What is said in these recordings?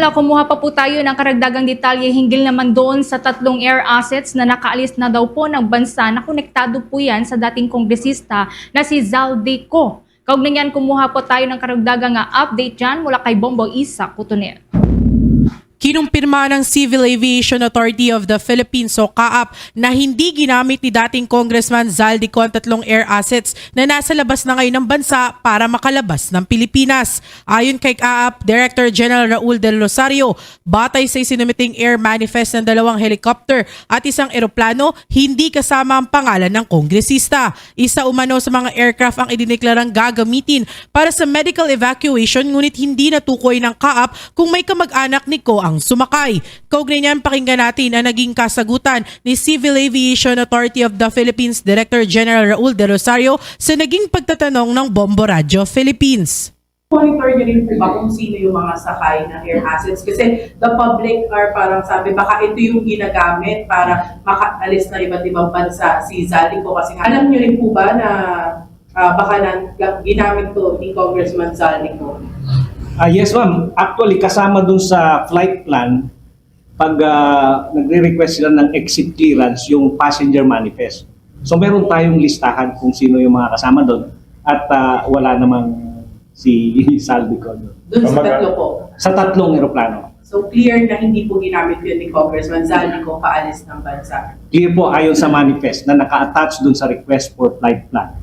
Wala, kumuha pa po tayo ng karagdagang detalye hinggil naman doon sa tatlong air assets na nakaalis na daw po ng bansa na konektado po yan sa dating kongresista na si Zaldico. Kaugnay niyan, kumuha po tayo ng karagdagang update dyan mula kay Bombo Isa Kutunet. Kinumpirma ng Civil Aviation Authority of the Philippines o CAAP na hindi ginamit ni dating Congressman Zaldico ang tatlong air assets na nasa labas na ngayon ng bansa para makalabas ng Pilipinas. Ayon kay CAAP Director General Raul Del Rosario, batay sa isinumiting air manifest ng dalawang helicopter at isang eroplano, hindi kasama ang pangalan ng kongresista. Isa umano sa mga aircraft ang idineklarang gagamitin para sa medical evacuation ngunit hindi natukoy ng CAAP kung may kamag-anak ni Ko ang sumakay. Kaugnay niyan pakinggan natin ang naging kasagutan ni Civil Aviation Authority of the Philippines Director General Raul De Rosario sa naging pagtatanong ng Bombo Radio Philippines. monitor nyo rin po ba kung sino yung mga sakay ng air assets? Kasi the public are parang sabi, baka ito yung ginagamit para makaalis na iba't ibang bansa si Zalico. Kasi alam nyo rin po ba na ah, baka na, ginamit to ni Congressman Zalico? Ah, yes ma'am, actually kasama dun sa flight plan, pag ah, nagre-request sila ng exit clearance, yung passenger manifest. So meron tayong listahan kung sino yung mga kasama doon at ah, wala namang si Saldico doon. Doon sa tatlo po. Sa tatlong eroplano. So clear na hindi po ginamit yun ni Congressman Zalico paalis ng bansa. Clear po ayon sa manifest na naka-attach dun sa request for flight plan.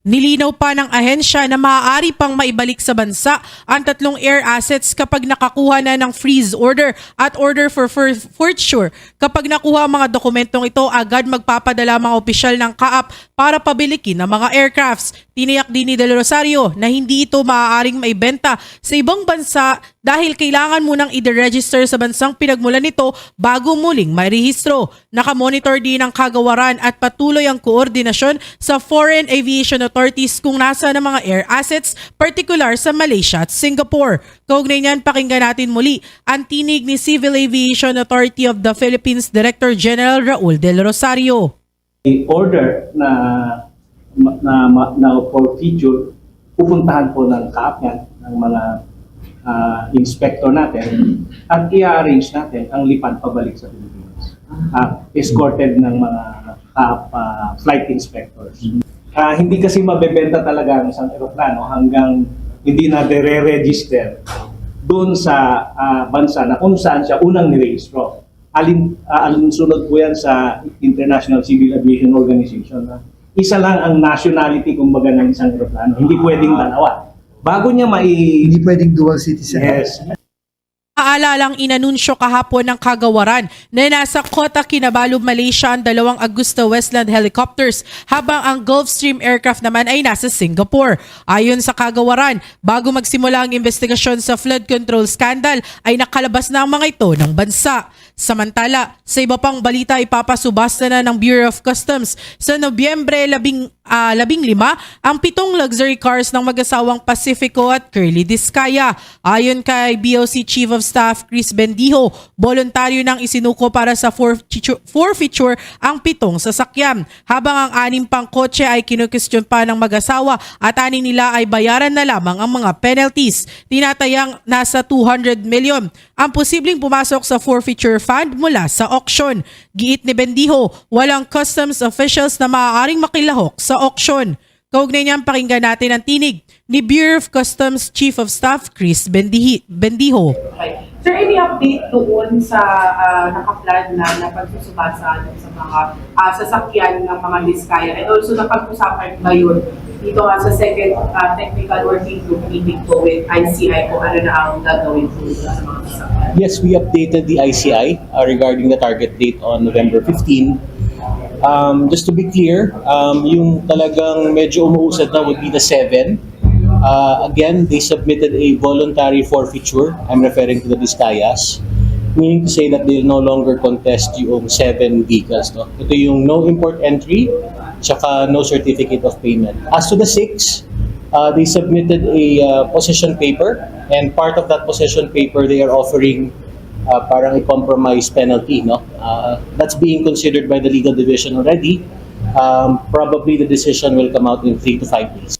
Nilinaw pa ng ahensya na maaari pang maibalik sa bansa ang tatlong air assets kapag nakakuha na ng freeze order at order for for- forfeiture. Kapag nakuha ang mga dokumentong ito, agad magpapadala mga opisyal ng CAAP para pabilikin ang mga aircrafts. Tiniyak din ni Del Rosario na hindi ito maaaring maibenta sa ibang bansa dahil kailangan munang i-register sa bansang pinagmulan nito bago muling marehistro. Nakamonitor din ang kagawaran at patuloy ang koordinasyon sa foreign aviation authorities kung nasa ng mga air assets, particular sa Malaysia at Singapore. Kaugnay niyan, pakinggan natin muli ang tinig ni Civil Aviation Authority of the Philippines Director General Raul Del Rosario. The order na na, na, na for feature, pupuntahan po ng CAAP yan, ng mga ah, inspector natin at i-arrange natin ang lipad pabalik sa Pilipinas. Ah, escorted ng mga CAAP ah, flight inspectors. Ah, hindi kasi mabebenta talaga ang isang eroplano hanggang hindi na re-register doon sa ah, bansa na kung saan siya unang nirehistro. Alin, uh, alinsunod po yan sa International Civil Aviation Organization na isa lang ang nationality kumbaga ng isang eroplano. Hindi pwedeng dalawa. Bago niya mai... Hindi pwedeng dual citizen. Yes. Aalalang inanunsyo kahapon ng kagawaran na nasa Kota Kinabalu, Malaysia ang dalawang Augusta Westland helicopters habang ang Gulfstream aircraft naman ay nasa Singapore. Ayon sa kagawaran, bago magsimula ang investigasyon sa flood control scandal ay nakalabas na ang mga ito ng bansa. Samantala, sa iba pang balita ipapasubasta na ng Bureau of Customs sa Nobyembre 15 ah, 15 ang pitong luxury cars ng mag-asawang Pacifico at Curly Discaya. Ayon kay BOC Chief of Staff Chris Bendijo, voluntaryo nang isinuko para sa forfeiture, ang pitong sasakyan. Habang ang anim pang kotse ay kinukestyon pa ng mag-asawa at aning nila ay bayaran na lamang ang mga penalties. Tinatayang nasa 200 million ang posibleng pumasok sa forfeiture fund mula sa auction. Giit ni Bendijo, walang customs officials na maaaring makilahok sa auction. Kaugnay niyan pakinggan natin ang tinig ni Bureau of Customs Chief of Staff Chris Bendihi, Bendijo. Okay. Sir, any update doon sa uh, nakaplan na na pagsusubasa sa mga ah, sasakyan ng mga Diskaya and also napag-usapan ba yun dito nga sa second ah, technical working group meeting po with ICI kung ano na ang gagawin po sa mga sasakyan? Yes, we updated the ICI uh, regarding the target date on November 15. Um, just to be clear, um, yung talagang medyo umuusad na would be the 7. Uh, again, they submitted a voluntary forfeiture. I'm referring to the Vizcayas. Meaning to say that they no longer contest yung 7 vehicles. No? Ito yung no import entry, tsaka no certificate of payment. As to the 6, uh, they submitted a uh, possession paper and part of that possession paper they are offering uh, parang a compromise penalty no uh, that's being considered by the legal division already um, probably the decision will come out in three to five days